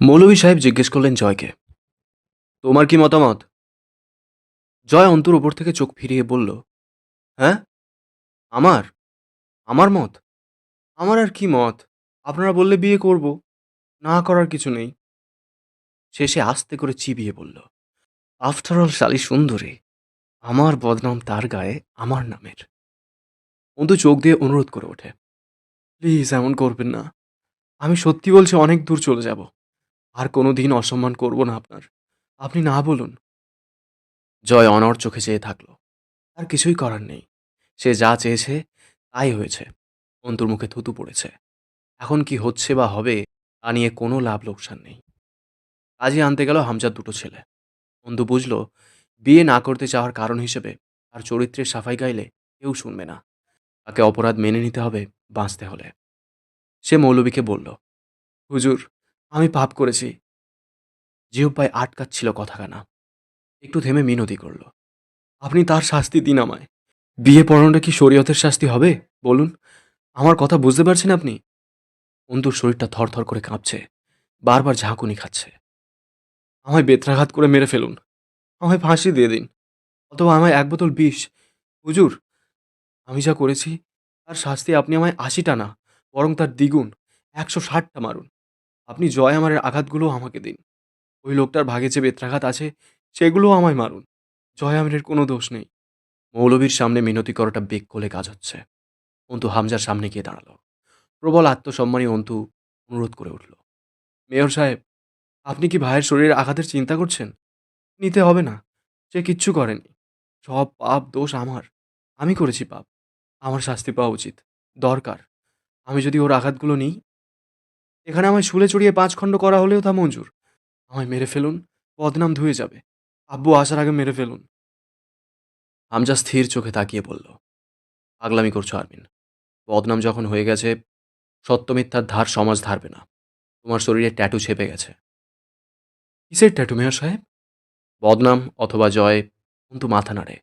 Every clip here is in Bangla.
মৌলভী সাহেব জিজ্ঞেস করলেন জয়কে, তোমার কি মতামত? জয় অন্তর উপর থেকে চোখ ফিরিয়ে বলল হ্যাঁ আমার আমার মত? আমার আর কি মত? আপনারা বললে বিয়ে করব, না করার কিছু নেই। শেষে আস্তে করে চিবিয়ে বলল, আফটার অল শালি সুন্দরী, আমার বদনাম তার গায়ে আমার নামের। অন্তু চোখ দিয়ে অনুরোধ করে ওঠে, প্লিজ এমন করবেন না। আমি সত্যি বলছি, অনেক দূর চলে যাব। আর কোনো দিন অসম্মান করব না আপনার। আপনি না বলুন। জয় অনর চোখে চেয়ে থাকল। আর কিছুই করার নেই। সে যা চেয়েছে, তাই হয়েছে। অন্তুর মুখে থুতু পড়েছে। এখন কি হচ্ছে বা হবে, তা নিয়ে কোনো লাভ লোকসান নেই। কাজে আনতে গেল হামজার দুটো ছেলে। অন্তু বুঝল, বিয়ে না করতে চাওয়ার কারণ হিসেবে আর চরিত্রের সাফাই গাইলে কেউ শুনবে না। তাকে অপরাধ মেনে নিতে হবে বাঁচতে হলে। সে মৌলবীকে বলল, হুজুর আমি পাপ করেছি। জিহ্বায় আটকাচ্ছিল কথা কথাখানা। একটু থেমে মিনতি করল। আপনি তার শাস্তি দিন আমায়। বিয়ে পড়ানোটা কি শরীয়তের শাস্তি হবে? বলুন। আমার কথা বুঝতে পারছেন আপনি? অন্তুর শরীরটা থরথর করে কাঁপছে। বারবার ঝাঁকুনি খাচ্ছে। আমায় বেত্রাঘাত করে মেরে ফেলুন। আমায় ফাঁসি দিয়ে দিন। অথবা আমায় এক বোতল বিষ। হুজুর, আমি যা করেছি, তার শাস্তি আপনি আমায় আশিটা না, বরং তার দ্বিগুণ। একশো ষাটটা মারুন। আপনি জয় আমারের আঘাতগুলো আমাকে দিন। ওই লোকটার ভাগে যে বেত্রাঘাত আছে, সেগুলোও আমায় মারুন। জয় আমিরের কোনো দোষ নেই। মৌলবীর সামনে মিনতি করাটা বেগ কোলে কাজ হচ্ছে। অন্তু হামজার সামনে গিয়ে দাঁড়াল। প্রবল আত্মসম্মানী অন্তু অনুরোধ করে উঠল। মেয়র সাহেব, আপনি কি ভাইয়ের শরীরের আঘাতের চিন্তা করছেন? নিতে হবে না। সে কিচ্ছু করেনি। সব পাপ দোষ আমার। আমি করেছি পাপ। আমার শাস্তি পাওয়া উচিত। দরকার। আমি যদি ওর আঘাতগুলো নিই এখানে আমায় শুলে চড়িয়ে পাঁচ খণ্ড করা হলেও তা মঞ্জুর। আমায় মেরে ফেলুন, বদনাম ধুয়ে যাবে। আব্বু আসার আগে মেরে ফেলুন। আমজা স্থির চোখে তাকিয়ে বলল, পাগলামি করছ, আরমিন। বদনাম যখন হয়ে গেছে, সত্য মিথ্যার ধার সমাজ ধারবে না। তোমার শরীরে ট্যাটু ছেপে গেছে। কিসের ট্যাটু, মেয়র সাহেব? বদনাম অথবা জয়, কিন্তু মাথা নাড়ে।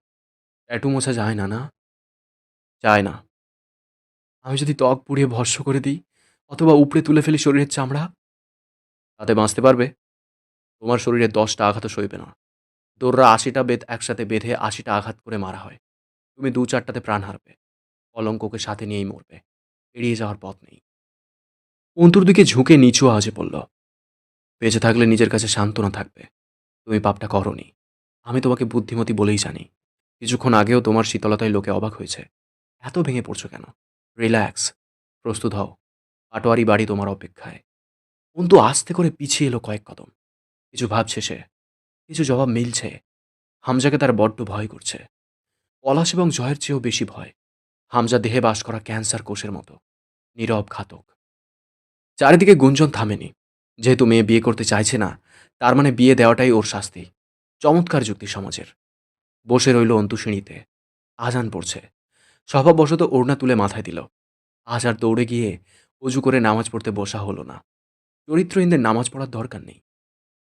ট্যাটু মোছা যায় না না? যায় না। আমি যদি ত্বক পুড়িয়ে ভস্য করে দিই অথবা উপড়ে তুলে ফেলি শরীরের চামড়া, তাতে বাঁচতে পারবে। তোমার শরীরে দশটা আঘাতও সইবে না। দৌড়রা আশিটা বেদ একসাথে বেঁধে আশিটা আঘাত করে মারা হয়। তুমি দু চারটাতে প্রাণ হারবে। কলঙ্ককে সাথে নিয়েই মরবে। এড়িয়ে যাওয়ার পথ নেই। অন্তুর দিকে ঝুঁকে নিচু আওয়াজে পড়ল বেঁচে থাকলে নিজের কাছে সান্ত্বনা থাকবে। তুমি পাপটা করনি। আমি তোমাকে বুদ্ধিমতী বলেই জানি। কিছুক্ষণ আগেও তোমার শীতলতায় লোকে অবাক হয়েছে। এত ভেঙে পড়ছো কেন? রিল্যাক্স। প্রস্তুত হও। পাটোয়ারি বাড়ি তোমার অপেক্ষায়। অন্তু আস্তে করে পিছিয়ে এলো কয়েক কদম। কিছু ভাবছে সে, কিছু জবাব মিলছে। হামজাকে তার বড্ড ভয় করছে। পলাশ এবং জয়ের চেয়েও বেশি ভয়। হামজা দেহে বাস করা ক্যান্সার কোষের মতো। নীরব ঘাতক। চারিদিকে গুঞ্জন থামেনি। যেহেতু মেয়ে বিয়ে করতে চাইছে না, তার মানে বিয়ে দেওয়াটাই ওর শাস্তি। চমৎকার যুক্তি সমাজের। বসে রইল অন্তু সিঁড়িতে আজান পড়ছে। স্বভাববশত ওড়না তুলে মাথায় দিল। আজ আর দৌড়ে গিয়ে উজু করে নামাজ পড়তে বসা হলো না। চরিত্রহীনদের নামাজ পড়ার দরকার নেই।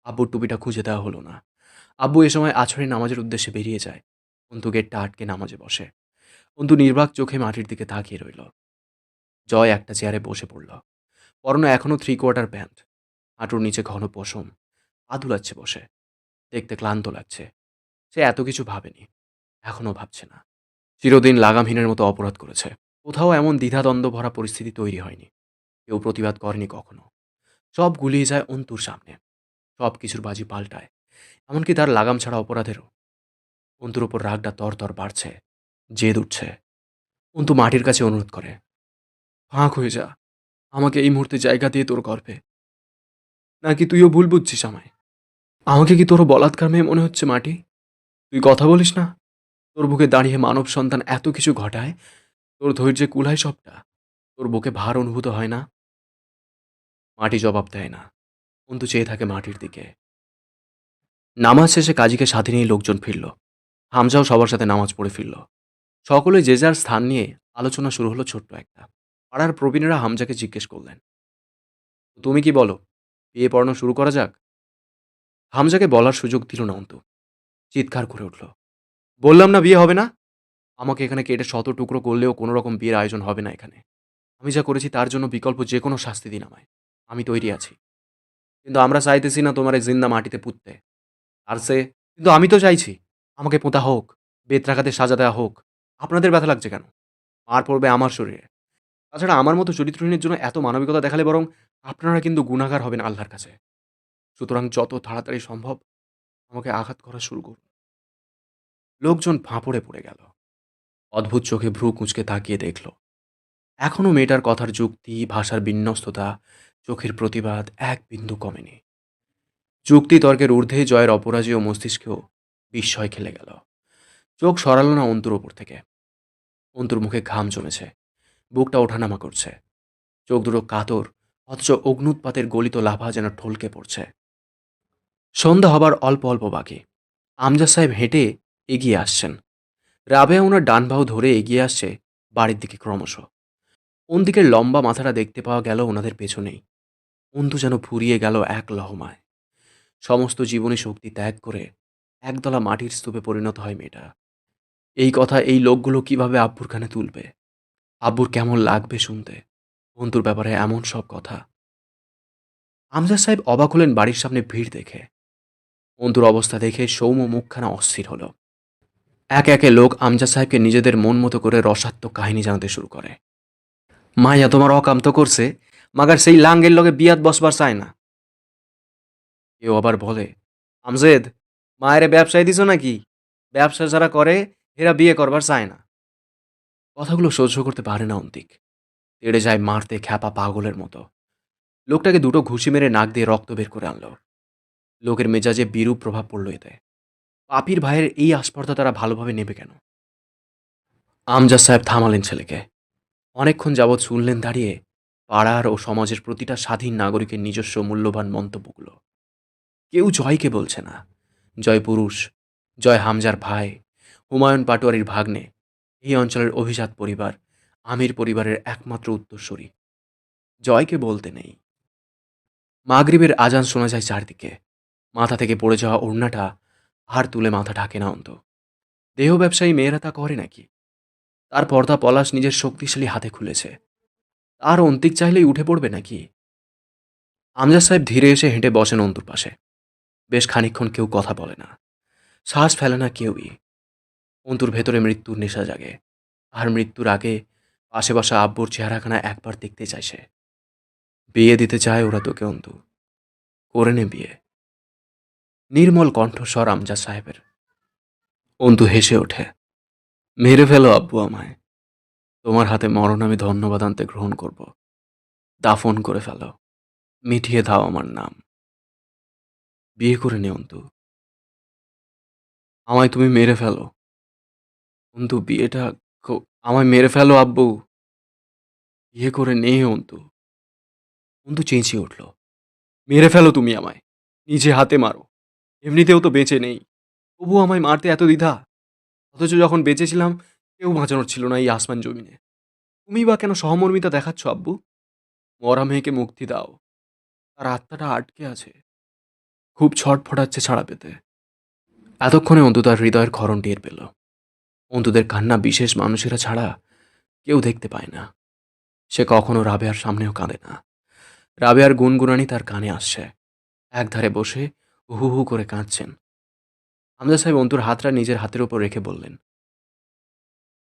আব্বুর টুপিটা খুঁজে দেওয়া হলো না। আব্বু এ সময় আছড়ে নামাজের উদ্দেশ্যে বেরিয়ে যায়। অন্তু গেটটা আটকে নামাজে বসে। অন্তু নির্বাক চোখে মাটির দিকে তাকিয়ে রইল। জয় একটা চেয়ারে বসে পড়ল। পরনে এখনও থ্রি কোয়ার্টার প্যান্ট হাঁটুর নিচে ঘন পশম। আদুলাচ্ছে বসে। দেখতে ক্লান্ত লাগছে। সে এত কিছু ভাবেনি। এখনও ভাবছে না। চিরদিন লাগামহীনের মতো অপরাধ করেছে। কোথাও এমন দ্বিধাদ্বন্দ্ব ভরা পরিস্থিতি তৈরি হয়নি। কেউ প্রতিবাদ করেনি কখনো। সব গুলিয়ে যায় অন্তুর সামনে। সব কিছুর বাজি পাল্টায়। এমনকি তার লাগাম ছাড়া অপরাধেরও। অন্তুর ওপর রাগটা তর তর বাড়ছে, জেদ উঠছে। অন্তু মাটির কাছে অনুরোধ করে, ফাঁক হয়ে যা। আমাকে এই মুহূর্তে জায়গা দিয়ে তোর গর্বে নাকি তুইও ভুল বুঝছিস আমায়? আমাকে কি তোর বলাৎকার মেয়ে মনে হচ্ছে মাটি? তুই কথা বলিস না? তোর বুকে দাঁড়িয়ে মানব সন্তান এত কিছু ঘটায়? তোর ধৈর্যে কুলায় সবটা? তোর বুকে ভার অনুভূত হয় না? মাটি জবাব দেয় না। অন্তু চেয়ে থাকে মাটির দিকে। নামাজ শেষে কাজীকে সাথে নিয়ে লোকজন ফিরল। হামজাও সবার সাথে নামাজ পড়ে ফিরল। সকলে যে যার স্থান নিয়ে আলোচনা শুরু হলো ছোট্ট একটা। পাড়ার প্রবীণেরা হামজাকে জিজ্ঞেস করলেন, তুমি কি বলো, বিয়ে পড়ানো শুরু করা যাক? হামজাকে বলার সুযোগ দিল না অন্তু। চিৎকার করে উঠল, বললাম না বিয়ে হবে না? আমাকে এখানে কেটে শত টুকরো করলেও কোনো রকম বিয়ের আয়োজন হবে না এখানে। আমি যা করেছি তার জন্য বিকল্প যে কোনো শাস্তি দিন আমায়। আমি তৈরি আছি। কিন্তু আমরা চাইতেছি না তোমার এই জিন্দা মাটিতে পুঁততে। আর সে, কিন্তু আমি তো চাইছি, আমাকে পোঁতা হোক বেত্রাঘাতে সাজা দেওয়া হোক। আপনাদের ব্যথা লাগছে কেন? মার পড়বে আমার শরীরে। তাছাড়া আমার মতো চরিত্রহীনের জন্য এত মানবিকতা দেখালে বরং আপনারা কিন্তু গুণাগার হবেন আল্লাহর কাছে। সুতরাং যত তাড়াতাড়ি সম্ভব আমাকে আঘাত করা শুরু করুন। লোকজন ফাঁপড়ে পড়ে গেল। অদ্ভুত চোখে ভ্রু কুঁচকে তাকিয়ে দেখল। এখনও মেয়েটার কথার যুক্তি, ভাষার বিন্যস্ততা চোখের প্রতিবাদ এক বিন্দু কমেনি। যুক্তি তর্কের ঊর্ধ্বে জয়ের অপরাজীয় মস্তিষ্কেও বিস্ময় খেলে গেল। চোখ সরালো না অন্তুর ওপর থেকে। অন্তুর মুখে ঘাম জমেছে। বুকটা ওঠানামা করছে। চোখ দুটো কাতর, অথচ অগ্নুৎপাতের গলিত লাভা যেন ঠলকে পড়ছে। সন্ধ্যা হবার অল্প অল্প বাকি। আমজা সাহেব হেঁটে এগিয়ে আসছেন। রাবেয়া ওনার ডান বাহু ধরে এগিয়ে আসছে বাড়ির দিকে ক্রমশ। ওনদিকের লম্বা মাথাটা দেখতে পাওয়া গেল ওনাদের পেছনেই। অন্তু যেন ফুরিয়ে গেল এক লহমায়। সমস্ত জীবনী শক্তি ত্যাগ করে একদলা মাটির স্তূপে পরিণত হয় মেয়েটা। এই কথা এই লোকগুলো কীভাবে আব্বুর কানে তুলবে? আব্বুর কেমন লাগবে শুনতে? অন্তুর ব্যাপারে এমন সব কথা। আমজাদ সাহেব অবাক হলেন বাড়ির সামনে ভিড় দেখে। অন্তুর অবস্থা দেখে সৌম্য মুখখানা অস্থির হলো। একে একে লোক আমজাদ সাহেবকে নিজেদের মন মতো করে রসাত্মক কাহিনী জানাতে শুরু করে। মাইয়া তোমার অকাম তো করছে। মাগার সেই লাঙ্গের লগে বিয়াত বসবার চায় না। কেউ আবার বলে, আমজেদ, মায়েরে ব্যবসায় দিছ নাকি? ব্যবসা যারা করে, এরা বিয়ে করবার চায় না। কথাগুলো সহ্য করতে পারে না অন্তিক। তেড়ে যায় মারতে খ্যাপা পাগলের মতো। লোকটাকে দুটো ঘুষি মেরে নাক দিয়ে রক্ত বের করে আনলো। লোকের মেজাজে বিরূপ প্রভাব পড়ল এতে। পাপির ভাইয়ের এই আস্পর্ধা তারা ভালোভাবে নেবে কেন? আমজাদ সাহেব থামালেন ছেলেকে। অনেকক্ষণ যাবৎ শুনলেন দাঁড়িয়ে পাড়ার ও সমাজের প্রতিটা স্বাধীন নাগরিকের নিজস্ব মূল্যবান মন্তব্যগুলো। কেউ জয়কে বলছে না। জয় পুরুষ, জয় হামজার ভাই, হুমায়ুন পাটোয়ারির ভাগ্নে, এই অঞ্চলের অভিজাত পরিবার, আমির পরিবারের একমাত্র উত্তরসূরি। জয়কে বলতে নেই। মাগরিবের আজান শোনা যায় চারদিকে। মাথা থেকে পড়ে যাওয়া ওড়নাটা আর তুলে মাথা ঢাকে না অন্ত। দেহ ব্যবসায়ী মেয়েরা তা করে নাকি? তার পর্দা পলাশ নিজের শক্তিশালী হাতে খুলেছে। আর অন্তিক চাইলেই উঠে পড়বে নাকি? আমজাদ সাহেব ধীরে এসে হেঁটে বসেন অন্তুর পাশে। বেশ খানিকক্ষণ কেউ কথা বলে না। শ্বাস ফেলে না কেউই। অন্তুর ভেতরে মৃত্যুর নেশা জাগে। আর মৃত্যুর আগে পাশে বসা আব্বুর চেহারাখানা একবার দেখতে সে। বিয়ে দিতে চায় ওরা তোকে, অন্তু। করে নে বিয়ে। নির্মল কণ্ঠস্বর আমজাদ সাহেবের। অন্তু হেসে ওঠে। মেরে ফেলো আব্বু আমায়। তোমার হাতে মরণ আমি ধন্যবাদ আনতে গ্রহণ করব। দাফন করে ফেলো। মিটিয়ে দাও আমার নাম। বিয়ে করে নে অন্তু। আমায় তুমি মেরে ফেলো। অন্তু, বিয়েটা আমায় মেরে ফেলো আব্বু। বিয়ে করে নে অন্তু। অন্তু চেঁচিয়ে উঠল। মেরে ফেলো তুমি আমায়। নিজে হাতে মারো। এমনিতেও তো বেঁচে নেই। তবু আমায় মারতে এত দ্বিধা। অথচ যখন বেঁচেছিলাম কেউ বাঁচানোর ছিল না এই আসমান জমিনে। তুমি বা কেন সহমর্মিতা দেখাচ্ছ, আব্বু? মরা মেয়েকে মুক্তি দাও। তার আত্মাটা আটকে আছে। খুব ছটফটাচ্ছে ছাড়া পেতে। এতক্ষণে অন্তু তার হৃদয়ের ক্ষরণ টের পেল। অন্তুদের কান্না বিশেষ মানুষেরা ছাড়া কেউ দেখতে পায় না। সে কখনো রাবেয়ার সামনেও কাঁদে না। রাবেয়ার গুনগুনানি তার কানে আসছে। একধারে বসে হু হু করে কাঁদছেন। আমজা সাহেব অন্তুর হাতটা নিজের হাতের ওপর রেখে বললেন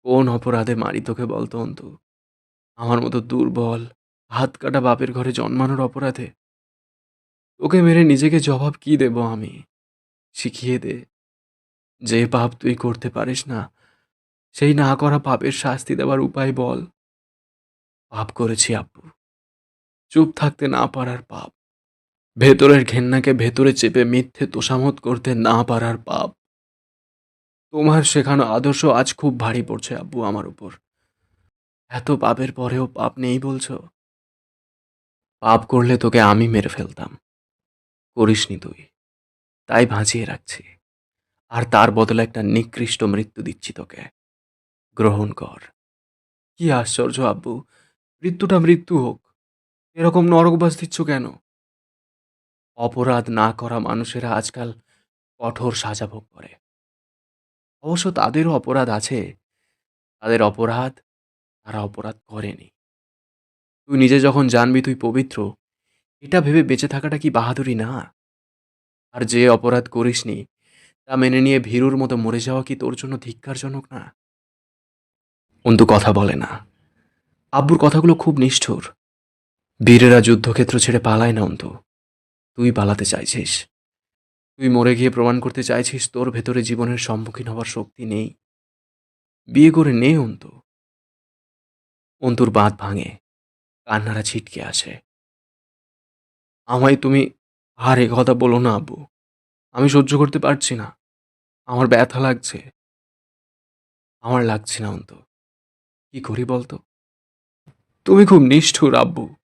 কোন অপরাধে মারি তোকে বলতো অন্তু? আমার মতো দুর্বল হাত কাটা বাপের ঘরে জন্মানোর অপরাধে? তোকে মেরে নিজেকে জবাব কি দেব আমি? শিখিয়ে দে। যে পাপ তুই করতে পারিস না, সেই না করা পাপের শাস্তি দেওয়ার উপায় বল। পাপ করেছি আব্বু। চুপ থাকতে না পারার পাপ। ভেতরের ঘেন্নাকে ভেতরে চেপে মিথ্যে তোষামত করতে না পারার পাপ। তোমার শেখানো আদর্শ আজ খুব ভারী পড়ছে, আব্বু, আমার উপর। এত পাপের পরেও পাপ নেই বলছো? পাপ করলে তোকে আমি মেরে ফেলতাম। করিসনি তুই। তাই ভাঁচিয়ে রাখছি। আর তার বদলে একটা নিকৃষ্ট মৃত্যু দিচ্ছি তোকে। গ্রহণ কর। কি আশ্চর্য, আব্বু! মৃত্যুটা মৃত্যু হোক। এরকম নরকবাস দিচ্ছ কেন? অপরাধ না করা মানুষেরা আজকাল কঠোর সাজা ভোগ করে। অবশ্য তাদেরও অপরাধ আছে। তাদের অপরাধ তারা অপরাধ করেনি। তুই নিজে যখন জানবি তুই পবিত্র। এটা ভেবে বেঁচে থাকাটা কি বাহাদুরি? না। আর যে অপরাধ করিসনি, তা মেনে নিয়ে ভীরুর মতো মরে যাওয়া কি তোর জন্য ধিক্কারজনক না? অন্তু কথা বলে না। আব্বুর কথাগুলো খুব নিষ্ঠুর। বীরেরা যুদ্ধক্ষেত্র ছেড়ে পালায় না অন্তু। তুই পালাতে চাইছিস। তুই মরে গিয়ে প্রমাণ করতে চাইছিস তোর ভেতরে জীবনের সম্মুখীন হবার শক্তি নেই। বিয়ে করে নে, অন্তু। অন্তুর বাঁধ ভাঙে, কান্নারা ছিটকে আসে। আমায় তুমি আর এ কথা বলো না, আব্বু। আমি সহ্য করতে পারছি না। আমার ব্যথা লাগছে। আমার লাগছে না, অন্ত। কি করি বলতো? তুমি খুব নিষ্ঠুর, আব্বু।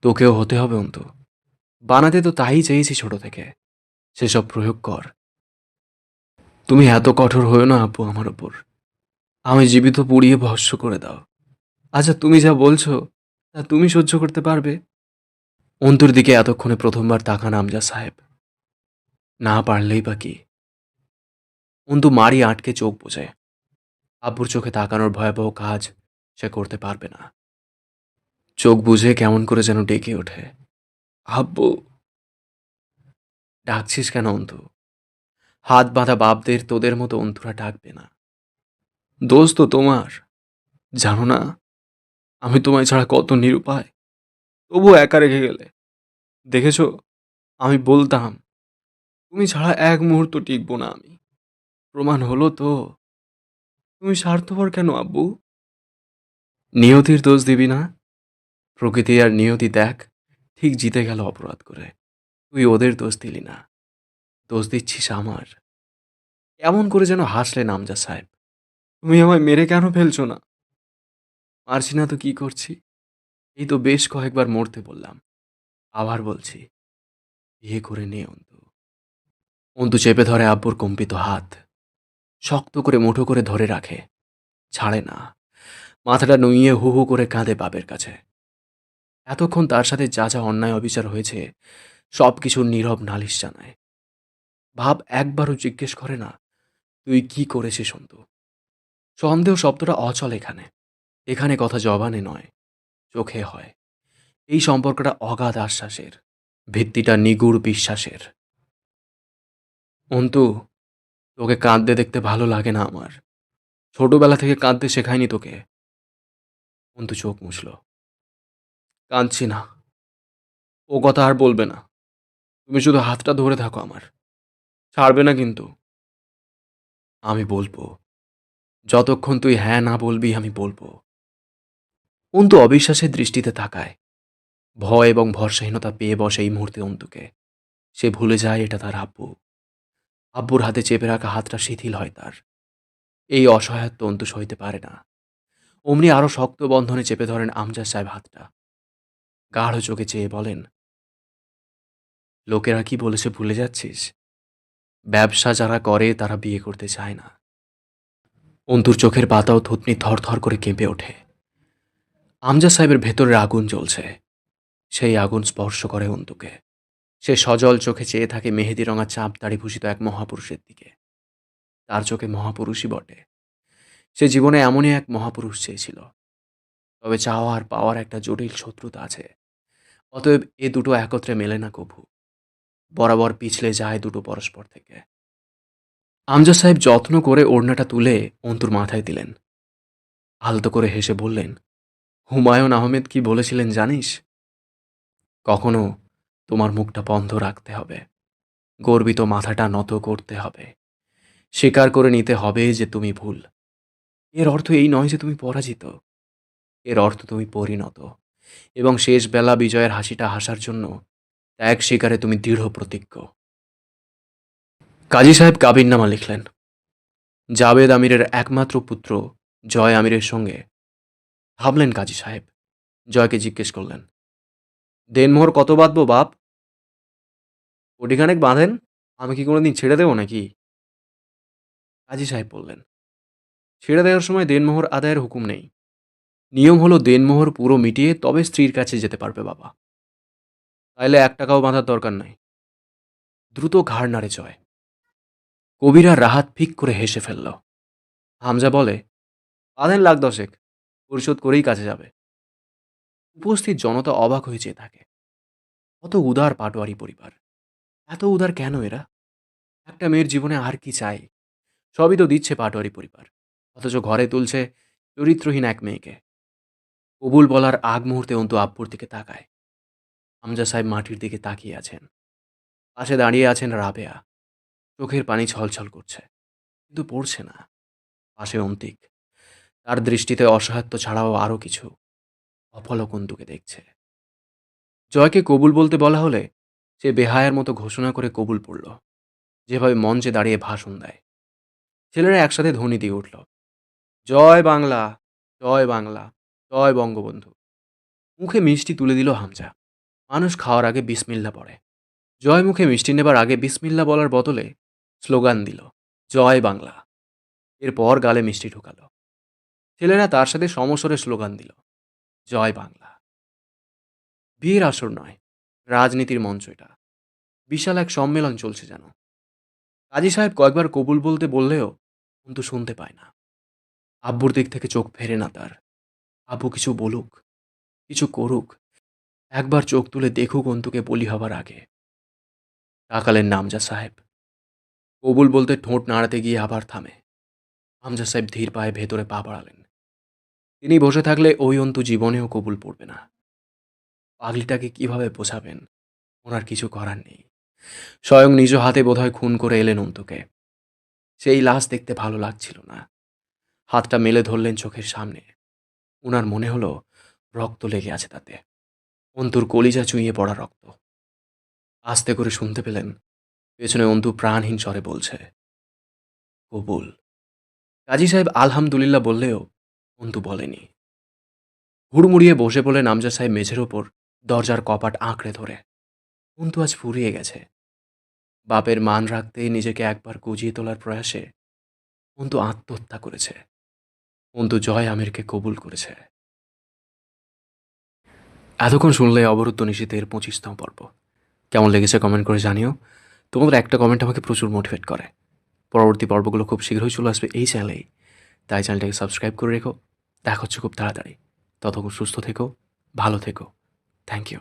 তোকেও হতে হবে, অন্ত। বানাতে তো তাই চেয়েছি ছোট থেকে। সেসব প্রয়োগ কর। তুমি এত কঠোর হয়েও না আব্বু আমার ওপর। আমি জীবিত পুড়িয়ে ভস্য করে দাও। আচ্ছা তুমি যা বলছো, তা তুমি সহ্য করতে পারবে? অন্তুর দিকে এতক্ষণে প্রথমবার তাকান আমজা সাহেব। না পারলেই বা কি? অন্তু মারি আটকে চোখ বোঝে। আব্বুর চোখে তাকানোর ভয়াবহ কাজ সে করতে পারবে না। চোখ বুঝে কেমন করে যেন ডেকে ওঠে। আব্বু! ডাকছিস কেন অন্তু? হাত বাঁধা বাপদের তোদের মতো অন্তুরা ডাকবে না। দোষ তো তোমার, জানো না? আমি তোমায় ছাড়া কত নিরুপায়। তবুও একা রেখে গেলে। দেখেছ? আমি বলতাম, তুমি ছাড়া এক মুহূর্ত টিকবো না আমি। প্রমাণ হলো তো। তুমি স্বার্থপর কেন আব্বু? নিয়তির দোষ দিবি না? প্রকৃতি আর নিয়তি দেখ, ঠিক জিতে গেল অপরাধ করে। তুই ওদের দোষ দিলি না। দোষ দিচ্ছিস আমার। এমন করে যেন হাসলেন আমজা সাহেব। তুমি আমায় মেরে কেন ফেলছো না? মারছি না তো কি করছি। এই তো বেশ কয়েকবার মরতে বললাম। আবার বলছি, বিয়ে করে নে অন্তু। অন্তু চেপে ধরে আব্বুর কম্পিত হাত। শক্ত করে মুঠো করে ধরে রাখে। ছাড়ে না। মাথাটা নুইয়ে হু হু করে কাঁদে বাপের কাছে। এতক্ষণ তার সাথে যা যা অন্যায় অবিচার হয়েছে সব কিছুর নীরব নালিশ জানায়। ভাব একবারও জিজ্ঞেস করে না, তুই কি করেছিস অন্তু সন্দেহ শব্দটা অচল এখানে। এখানে কথা জবানে নয়, চোখে হয়। এই সম্পর্কটা অগাধ আশ্বাসের, ভিত্তিটা নিগুড় বিশ্বাসের। অন্তু, তোকে কাঁদতে দেখতে ভালো লাগে না আমার। ছোটবেলা থেকে কাঁদতে শেখায়নি তোকে। অন্তু চোখ মুছল। কাঁদছি না। ও কথা আর বলবে না। তুমি শুধু হাতটা ধরে থাকো আমার। ছাড়বে না কিন্তু। আমি বলব, যতক্ষণ তুই হ্যাঁ না বলবি, আমি বলব। অন্তু অবিশ্বাসের দৃষ্টিতে তাকায়। ভয় এবং ভরসাহীনতা পেয়ে বসে এই মুহূর্তে অন্তুকে। সে ভুলে যায় এটা তার আব্বু। আব্বুর হাতে চেপে রাখা হাতটা শিথিল হয় তার। এই অসহায়ত্ব অন্তু সইতে পারে না। অমনি আরও শক্ত বন্ধনে চেপে ধরেন আমজাদ সাহেব হাতটা। গাঢ় চোখে চেয়ে বলেন লোকেরা কি বলেছে ভুলে যাচ্ছিস? ব্যবসা যারা করে, তারা বিয়ে করতে চায় না। অন্তুর চোখের পাতাও থুতনি থরথর করে কেঁপে ওঠে। আমজা সাহেবের ভেতরের আগুন জ্বলছে। সেই আগুন স্পর্শ করে অন্তুকে। সে সজল চোখে চেয়ে থাকে মেহেদি রঙা চাপ দাড়ি ভূষিত এক মহাপুরুষের দিকে। তার চোখে মহাপুরুষই বটে। সে জীবনে এমনই এক মহাপুরুষ চেয়েছিল। তবে চাওয়া আর পাওয়ার একটা জটিল শত্রুতা আছে। অতএব এ দুটো একত্রে মেলে না কভু। বরাবর পিছলে যায় দুটো পরস্পর থেকে। আমজা সাহেব যত্ন করে ওড়নাটা তুলে অন্তুর মাথায় দিলেন। আলতো করে হেসে বললেন, হুমায়ুন আহমেদ কি বলেছিলেন জানিস? কখনো তোমার মুখটা বন্ধ রাখতে হবে। গর্বিত মাথাটা নত করতে হবে। স্বীকার করে নিতে হবে যে তুমি ভুল। এর অর্থ এই নয় যে তুমি পরাজিত। এর অর্থ তুমি পরিণত। এবং শেষ বেলা বিজয়ের হাসিটা হাসার জন্য ত্যাগ স্বীকারে তুমি দৃঢ় প্রতিজ্ঞ। কাজী সাহেব কাবিননামা লিখলেন, জাবেদ আমিরের একমাত্র পুত্র জয় আমিরের সঙ্গে। ভাবলেন কাজী সাহেব, জয়কে জিজ্ঞেস করলেন, দেনমোহর কত বাঁধবো বাপ? কোটিখানেক বাঁধেন? আমি কি কোনোদিন ছেড়ে দেবো নাকি? কাজী সাহেব বললেন, ছেড়ে দেওয়ার সময় দেনমোহর আদায়ের হুকুম নেই। নিয়ম হলো দেনমোহর পুরো মিটিয়ে তবে স্ত্রীর কাছে যেতে পারবে বাবা। তাইলে এক টাকাও বাঁধার দরকার নাই। দ্রুত ঘাড় নাড়ে জয়। কবিরা রাহাত ফিক করে হেসে ফেলল। হামজা বলে, বাঁধেন লাখ দশেক, পরিশোধ করেই কাছে যাবে। উপস্থিত জনতা অবাক হয়ে চেয়ে থাকে। কত উদার পাটোয়ারি পরিবার। এত উদার কেন এরা? একটা মেয়ের জীবনে আর কি চাই? সবই তো দিচ্ছে পাটোয়ারি পরিবার। অথচ ঘরে তুলছে চরিত্রহীন এক মেয়েকে। কবুল বলার আগ মুহূর্তে অন্তু আব্বুর দিকে তাকায়। হামজা সাহেব মাটির দিকে তাকিয়ে আছেন। পাশে দাঁড়িয়ে আছেন রাবেয়া। চোখের পানি ছলছল করছে, কিন্তু পড়ছে না। পাশে অন্তিক। তার দৃষ্টিতে অসহায়ত্ব ছাড়াও আরও কিছু। অপলক অন্তুকে দেখছে। জয়কে কবুল বলতে বলা হলে সে বেহায়ের মতো ঘোষণা করে কবুল পড়ল। যেভাবে মঞ্চে দাঁড়িয়ে ভাষণ দেয়। ছেলেরা একসাথে ধ্বনি দিয়ে উঠল, জয় বাংলা জয় বাংলা, জয় বঙ্গবন্ধু। মুখে মিষ্টি তুলে দিল হামজা। মানুষ খাওয়ার আগে বিসমিল্লা পড়ে। জয় মুখে মিষ্টি নেবার আগে বিসমিল্লা বলার বদলে স্লোগান দিল, জয় বাংলা। এরপর গালে মিষ্টি ঢুকালো। ছেলেরা তার সাথে সমস্বরে স্লোগান দিল, জয় বাংলা। বিয়ের আসর নয়, রাজনীতির মঞ্চ এটা। বিশাল এক সম্মেলন চলছে যেন। কাজী সাহেব কয়েকবার কবুল বলতে বললেও কিন্তু শুনতে পায় না। আব্বুর দিক থেকে চোখ ফেরে না তার। আব্বু কিছু বলুক, কিছু করুক একবার চোখ তুলে দেখুক অন্তুকে বলি হবার আগে। তাকালেন নামজা সাহেব। কবুল বলতে ঠোঁট নাড়াতে গিয়ে আবার থামে। হামজা সাহেব ধীর পায়ে ভেতরে পা বাড়ালেন। তিনি বসে থাকলে ওই অন্তু জীবনেও কবুল পড়বে না। পাগলিটাকে কীভাবে বোঝাবেন? ওনার কিছু করার নেই। স্বয়ং নিজ হাতে বোধহয় খুন করে এলেন অন্তুকে। সেই লাশ দেখতে ভালো লাগছিল না। হাতটা মেলে ধরলেন চোখের সামনে। ওনার মনে হলো রক্ত লেগে আছে তাতে। অন্তুর কলিজা চুইয়ে পড়া রক্ত। আস্তে করে শুনতে পেলেন, পেছনে অন্তু প্রাণহীন স্বরে বলছে, কবুল। কাজী সাহেব আলহামদুলিল্লাহ বললেও অন্তু বলেনি। হুড়মুড়িয়ে বসে পড়লেন আমজা সাহেব মেঝের ওপর, দরজার কপাট আঁকড়ে ধরে। অন্তু আজ ফুরিয়ে গেছে। বাপের মান রাখতেই নিজেকে একবার গুজিয়ে তোলার প্রয়াসে অন্তু আত্মহত্যা করেছে। অন্তু জয় আমিরকে কবুল করেছে। এতক্ষণ শুনলে অবরুদ্ধ নিষেধের পঁচিশতম পর্ব। কেমন লেগেছে কমেন্ট করে জানিও। তোমাদের একটা কমেন্ট আমাকে প্রচুর মোটিভেট করে। পরবর্তী পর্বগুলো খুব শীঘ্রই চলে আসবে এই চ্যানেলেই তাই চ্যানেলটাকে সাবস্ক্রাইব করে রেখো। দেখা হচ্ছে খুব তাড়াতাড়ি। ততক্ষণ সুস্থ থেকো, ভালো থেকো। Thank you